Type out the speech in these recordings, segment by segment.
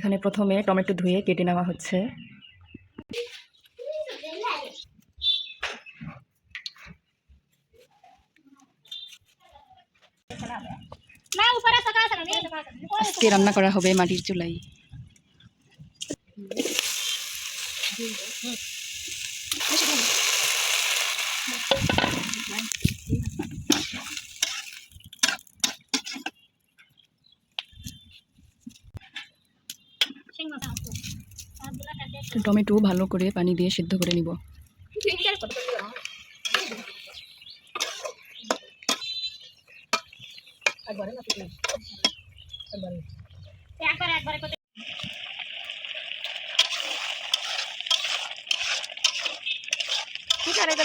এখানে প্রথমে টমেটো ধুয়ে কেটে নেওয়া হচ্ছে। আজকে রান্না করা হবে মাটির চুলাই। টমেটো ভালো করে পানি দিয়ে সিদ্ধ করে নিব। এটা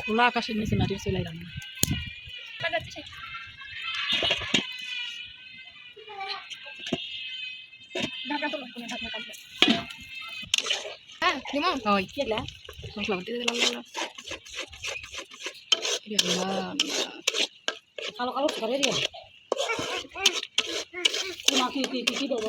খোলা আকাশের নিচে মাটির বাটি দিলাম কালো কালো করে দিয়ে মাখি কি কি দেবো